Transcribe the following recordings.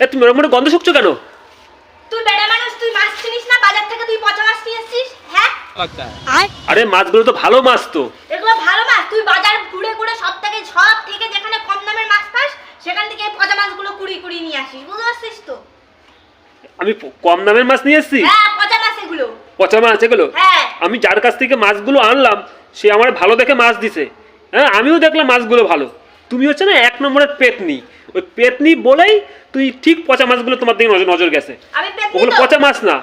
তুমি ওরকম করে গন্ধ শুকছো কেন? তুই বেটা মানুষ তুই মাছ চিনিস না? বাজার থেকে তুই পচা মাছ নিয়ে এসছিস? হ্যাঁ? আয়। আরে মাছগুলো তো ভালো মাছ তো। এগুলো ভালো মাছ। তুই বাজার ঘুরে ঘুরে সব থেকে সব থেকে যেখানে কম দামের মাছ পাস সেখান থেকে এই পচা মাছগুলো কুড়ি কুড়ি নিয়ে আসিস। বুঝতে পারছিস তো? আমি প- কম দামের মাছ নিয়ে এসেছি? হ্যাঁ পচা মাছ এগুলো। পচা মাছ এগুলো? হ্যাঁ। আমি যার কাছ থেকে মাছগুলো আনলাম সে আমার ভালো দেখে মাছ দিছে। হ্যাঁ আমিও দেখলাম মাছগুলো ভালো। তুমি হচ্ছে না এক নম্বরের পেতনি। ওই পেতনি বলেই তুই ঠিক পচা মাছগুলো তোমার দিকে নজর নজর গেছে। ওগুলো পচা মাছ না।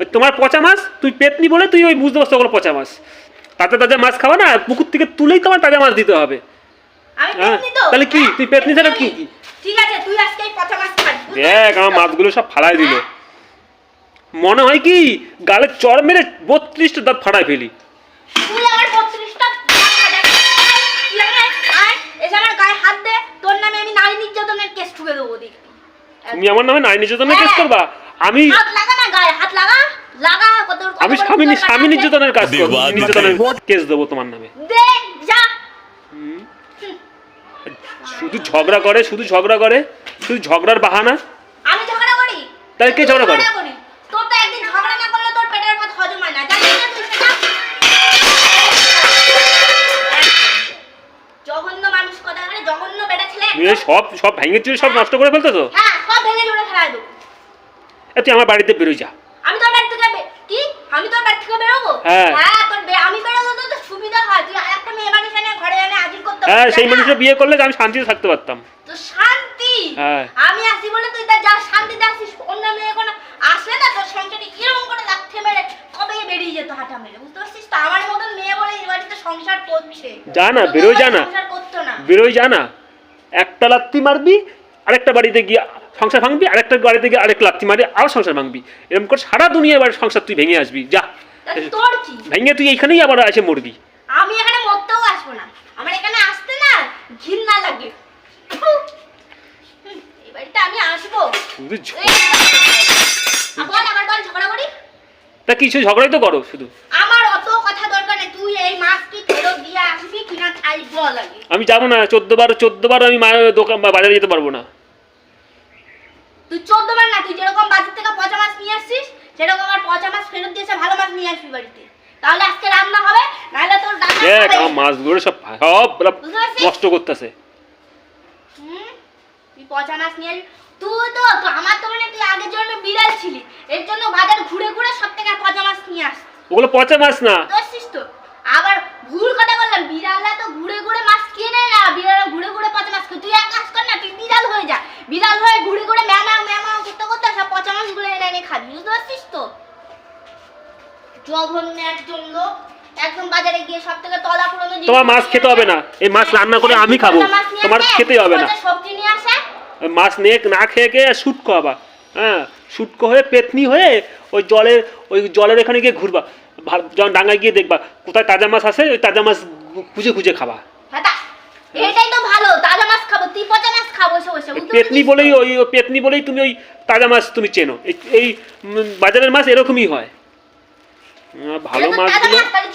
ওই তোমার পচা মাছ তুই পেতনি বলে তুই ওই বুঝতে পারছ ওগুলো পচা মাছ। তাজা তাজা মাছ খাওয়া না পুকুর থেকে তুলেই তোমার তাজা মাছ দিতে হবে। হ্যাঁ, তাহলে কি? হ্যাঁ, তুই পেতনি ছাড়া কি? ঠিক আছে তুই আজকে পচা মাছ দেখ আমার মাছগুলো সব ফাড়াই দিল। হ্যাঁ? মনে হয় কি গালে চর মেরে বত্রিশটা দাঁত ফাড়াই ফেলি। তুমি আমার নামে নারী নির্যাতনের কেস হ্যাঁ। করবা? আমি হাত লাগা না গায়ে হাত লাগা? লাগা কত কত আমি স্বামী স্বামী নির্যাতনের কাজ করব নির্যাতনের কেস দেবো তোমার নামে। শুধু ঝগড়া করে শুধু ঝগড়া করে শুধু ঝগড়ার বাহানা? আমি ঝগড়া করি। তাহলে কে ঝগড়া করে? তোর তো একদিন ঝগড়া না করলে তোর পেটের ভাত হজম হয় না। জানিস না তুই সেটা জঘন্য মানুষ কথা বলে জঘন্য বেটা ছেলে। সব সব ভেঙে চুরে সব নষ্ট করে ফেলতেছো? হ্যাঁ। ভেঙে ফেলাই দেবো। এ, তুই আমার বাড়িতে বেরোই যা। আমি তোর বাড়ি থেকে বে- কি? আমি তোর বাড়ি থেকে বেরোবো? হ্যাঁ। হ্যাঁ তোর বে- আমি বেরোবো তো তোর সুবিধা হয়। তুই একটা মেয়ে মানুষ এনে ঘরে এনে হাজির করতে হ্যাঁ পারবি, সেই না? মানুষটা বিয়ে করলে আমি শান্তিতে থাকতে পারতাম। তো শান্তি? হ্যাঁ। আমি আসি বলে তুই তার যা শান্তিতে আসিস। অন্য মেয়ে কোনো আসলে না তোর সংসারে করে লাথে মেরে কবে বেরিয়ে যেত হাঁটা মেরে? বুঝতে পারছিস তো? আমার মতন মেয়ে বলে এই বাড়িতে সংসার করছে। যা না, বেরোয় বাড়ি না। সংসার করতো না। বেরোই যা না। একটা লাত্তি মারবি আরেকটা বাড়িতে গিয়ে সংসার ভাঙবি আরেকটা বাড়িতে থেকে আরেক লাত্তি মারি আর সংসার ভাঙবি। এরকম করে সারা দুনিয়া এবার সংসার তুই ভেঙে আসবি যা। তোর কি? ভেঙে তুই এইখানেই আবার এসে মরবি। আমি এখানে মরতেও আসব না। আমার এখানে আসতে না ঘৃণা লাগে। এই বাড়িতে আমি আসব। শুধু ঝ- এই, বল আবার বল ঝগড়া করি? তা কিছু ঝগড়াই তো করো শুধু। আমার অত কথা দরকার নেই। তুই এই মাছ ফেরত দিয়ে আসবি কিনা তাই বল আমি যাব না চোদ্দ বার চোদ্দ বার আমি দোকান বা বাজারে যেতে পারব না। তুই চোদ্দ বার না তুই যেরকম বাজার থেকে পচা মাছ নিয়ে আসছিস সেরকম আমার পচা মাছ ফেরত দিয়েছে ভালো মাছ নিয়ে আসবি বাড়িতে। তাহলে আজকে রান্না হবে নাহলে তোর রান্না দেখ। আমার মাছগুলো সব সব নষ্ট করতেছে। তুই পচা মাছ নিয়ে তুই তো তো আমার তো মানে তুই আগের জন্য বিড়াল ছিলি এর জন্য বাজার ঘুরে ঘুরে সব থেকে পচা মাছ নিয়ে আস ওগুলো পচা মাছ না বুঝছিস তো আবার ভুল কথা বললাম বিড়ালরা তো ঘুরে ঘুরে মাছ খেয়ে নেয় না বিড়ালরা ঘুরে ঘুরে পচা মাছ খায় তুই এক কাজ কর না তুই বিড়াল হয়ে যা বিড়াল হয়ে ঘুরে ঘুরে ম্যামাও ম্যামাও করতে করতে সব পচা মাছগুলো এনে এনে পারছিস তো? জঘন্য একজন লোক। একদম বাজারে গিয়ে সব থেকে তলা পুরনো তোমার মাছ খেতে হবে না। এই মাছ রান্না করে আমি খাব। তোমার খেতেই হবে না। সবজি নিয়ে আসে। মাছ নিয়ে না খেয়ে খেয়ে শুটকো আবার? হ্যাঁ শুটকো হয়ে পেতনি হয়ে ওই জলের ওই জলের এখানে গিয়ে ঘুরবা। যখন ডাঙায় গিয়ে দেখবা কোথায় তাজা মাছ আছে ওই তাজা মাছ খুঁজে খুঁজে খাবা। এটাই তো ভালো তাজা মাছ খাব তুই পচা মাছ খাব বসে বসে পেতনি বলেই ওই পেতনি বলেই তুমি ওই তাজা মাছ তুমি চেনো। এই বাজারের মাছ এরকমই হয়। ভালো মাছ,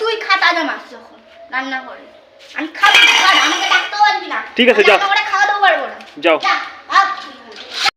তুই খা তাজা মাছ যখন রান্না করে। আমি খাব না, ছাড়, আমাকে ডাকতেও পারবি না। ঠিক আছে, যাও। খাওয়া দাও পারব না। যাও।